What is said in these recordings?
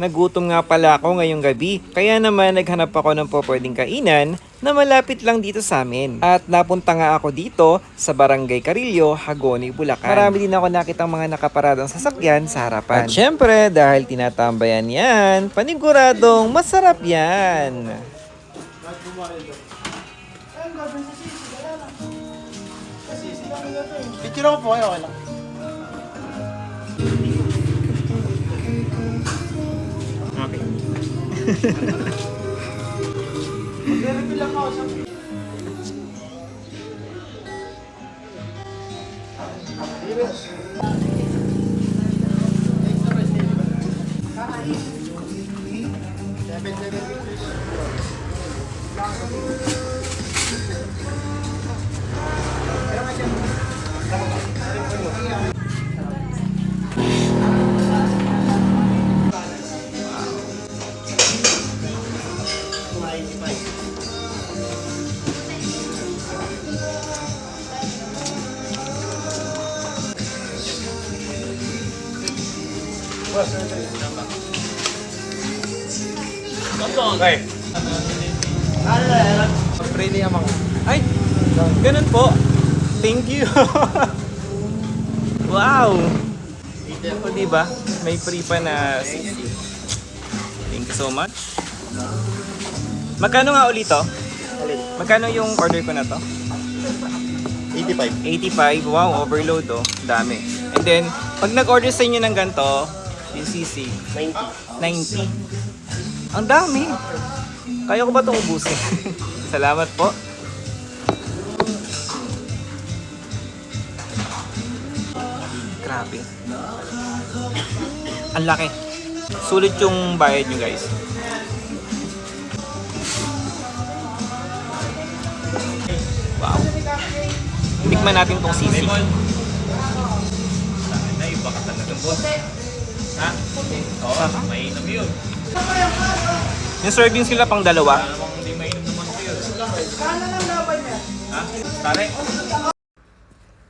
nagutom nga pala ako ngayong gabi. Kaya naman naghanap ako ng pwedeng kainan na malapit lang dito sa amin. At napunta nga ako dito sa Barangay Carillo, Hagoni, Bulacan. Marami din ako nakitang mga nakaparadang sasakyan sa harapan. At syempre, dahil tinatambayan yan, paniguradong masarap yan. Picture po kayo, okay lang. Magre-refill lang ako sa... Okay. Really amang. Ay, ganun po. Thank you. wow. O, di ba? May free pa na 60. Thank you so much. Magkano nga ulit to? Magkano yung order ko na to? 85. 85. Wow, overload oh. Dami. And then, pag nag-order sa inyo ng ganito, yung CC, 90. 90. Ang dami. Kaya ko ba itong ubusin? Salamat po. Grabe. Ang laki. Sulit yung bayad nyo guys. Wow. Tikman natin tong sisig. Ay, baka talaga Ha? Oo, mainam yun. Yung servings nila pang dalawa. Para namang hindi mainam naman ko yun. Ha? Tare?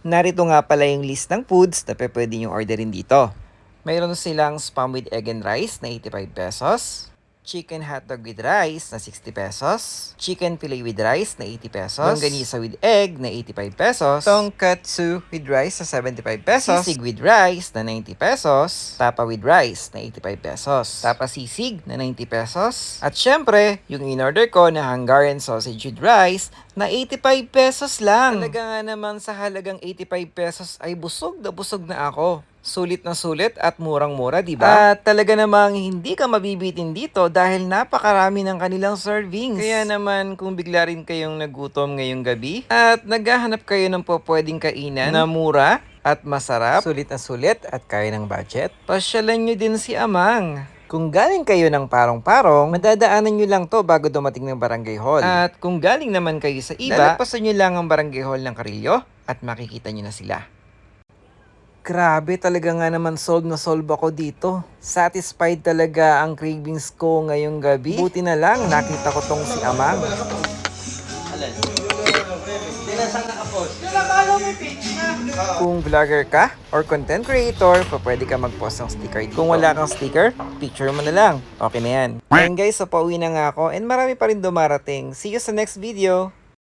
Narito nga pala yung list ng foods na pe- pwede nyo orderin dito. Mayroon silang spam with egg and rice na 85 pesos. Chicken hotdog with rice na 60 pesos. Chicken fillet with rice na 80 pesos. Longganisa with egg na 85 pesos. Tonkatsu with rice na 75 pesos. Sisig with rice na 90 pesos. Tapa with rice na 85 pesos. Tapa sisig na 90 pesos. At syempre, yung in-order ko na Hungarian sausage with rice na 85 pesos lang. Talaga nga naman sa halagang 85 pesos ay busog na busog na ako. Sulit na sulit at murang-mura, di ba? At talaga namang hindi ka mabibitin dito dahil napakarami ng kanilang servings. Kaya naman kung bigla rin kayong nagutom ngayong gabi at naghahanap kayo ng po pwedeng kainan na mura at masarap, sulit na sulit at kaya ng budget, pasyalan nyo din si Amang. Kung galing kayo ng parong-parong, madadaanan nyo lang to bago dumating ng barangay hall. At kung galing naman kayo sa iba, lalapasan nyo lang ang barangay hall ng Carillo at makikita nyo na sila. Grabe talaga nga naman solve na solve ako dito. Satisfied talaga ang cravings ko ngayong gabi. Buti na lang nakita ko tong si Amang. Kung vlogger ka or content creator, pwede ka mag-post ng sticker. Kung wala kang sticker, picture mo na lang. Okay na yan. Ayun guys, so pauwi na nga ako and marami pa rin dumarating. See you sa next video.